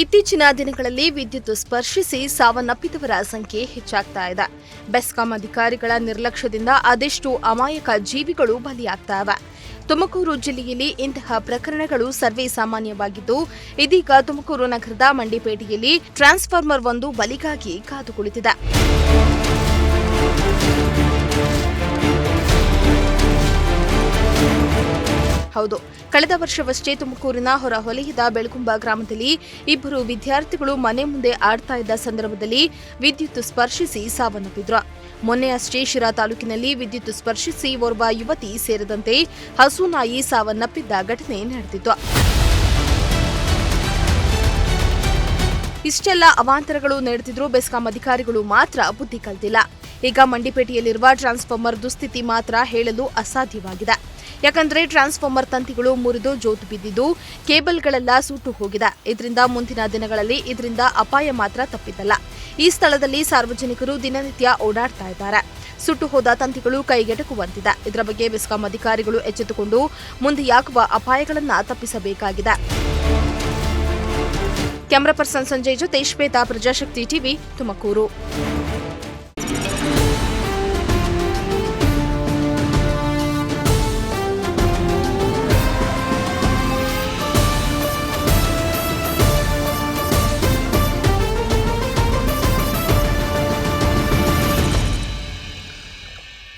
ಇತ್ತೀಚಿನ ದಿನಗಳಲ್ಲಿ ವಿದ್ಯುತ್ ಸ್ಪರ್ಶಿಸಿ ಸಾವನ್ನಪ್ಪಿದವರ ಸಂಖ್ಯೆ ಹೆಚ್ಚಾಗ್ತಾ ಇದೆ. ಬೆಸ್ಕಾಂ ಅಧಿಕಾರಿಗಳ ನಿರ್ಲಕ್ಷ್ಯದಿಂದ ಅದೆಷ್ಟು ಅಮಾಯಕ ಜೀವಿಗಳು ಬಲಿಯಾಗ್ತಾ ಇವೆ. ತುಮಕೂರು ಜಿಲ್ಲೆಯಲ್ಲಿ ಇಂತಹ ಪ್ರಕರಣಗಳು ಸರ್ವೇ ಸಾಮಾನ್ಯವಾಗಿದ್ದು, ಇದೀಗ ತುಮಕೂರು ನಗರದ ಮಂಡಿಪೇಟೆಯಲ್ಲಿ ಟ್ರಾನ್ಸ್ಫಾರ್ಮರ್ ಒಂದು ಬಲಿಗಾಗಿ ಕಾದು ಕುಳಿತಿದೆ. ಹೌದು. ಕಳೆದ ವರ್ಷವಷ್ಟೇ ತುಮಕೂರಿನ ಹೊರವಲಯದ ಬೆಳಕುಂಬ ಗ್ರಾಮದಲ್ಲಿ ಇಬ್ಬರು ವಿದ್ಯಾರ್ಥಿಗಳು ಮನೆ ಮುಂದೆ ಆಡ್ತಾ ಇದ್ದ ಸಂದರ್ಭದಲ್ಲಿ ವಿದ್ಯುತ್ ಸ್ಪರ್ಶಿಸಿ ಸಾವನ್ನಪ್ಪಿದ್ರು. ಮೊನ್ನೆಯಷ್ಟೇ ಶಿರಾ ತಾಲೂಕಿನಲ್ಲಿ ವಿದ್ಯುತ್ ಸ್ಪರ್ಶಿಸಿ ಓರ್ವ ಯುವತಿ ಸೇರಿದಂತೆ ಹಸು ನಾಯಿ ಸಾವನ್ನಪ್ಪಿದ್ದ ಘಟನೆ ನಡೆದಿತ್ತು. ಇಷ್ಟೆಲ್ಲ ಅವಾಂತರಗಳು ನಡೆದಿದ್ರೂ ಬೆಸ್ಕಾಂ ಅಧಿಕಾರಿಗಳು ಮಾತ್ರ ಬುದ್ಧಿ ಕಲ್ತಿಲ್ಲ ಈಗ ಮಂಡಿಪೇಟೆಯಲ್ಲಿರುವ ಟ್ರಾನ್ಸ್ಫಾರ್ಮರ್ ದುಸ್ಥಿತಿ ಮಾತ್ರ ಹೇಳಲು ಅಸಾಧ್ಯವಾಗಿದೆ. ಯಾಕಂದರೆ ಟ್ರಾನ್ಸ್ಫಾರ್ಮರ್ ತಂತಿಗಳು ಮುರಿದು ಜೋತು ಬಿದ್ದಿದ್ದು ಕೇಬಲ್ಗಳೆಲ್ಲ ಸುಟ್ಟು ಹೋಗಿದೆ. ಇದರಿಂದ ಮುಂದಿನ ದಿನಗಳಲ್ಲಿ ಇದರಿಂದ ಅಪಾಯ ಮಾತ್ರ ತಪ್ಪಿದ್ದಲ್ಲ. ಈ ಸ್ಥಳದಲ್ಲಿ ಸಾರ್ವಜನಿಕರು ದಿನನಿತ್ಯ ಓಡಾಡ್ತಾ ಇದ್ದಾರೆ. ಸುಟ್ಟು ಹೋದ ತಂತಿಗಳು ಕೈಗೆಟಕುವಂತಿದೆ. ಇದರ ಬಗ್ಗೆ ಬೆಸ್ಕಾಂ ಅಧಿಕಾರಿಗಳು ಎಚ್ಚೆತ್ತುಕೊಂಡು ಮುಂದೆಯಾಗುವ ಅಪಾಯಗಳನ್ನು ತಪ್ಪಿಸಬೇಕಾಗಿದೆ. ಕ್ಯಾಮರಾ ಪರ್ಸನ್ ಸಂಜಯ್ ಜೊತೆ ಶ್ವೇತಾ, ಪ್ರಜಾಶಕ್ತಿ ಟಿವಿ ತುಮಕೂರು.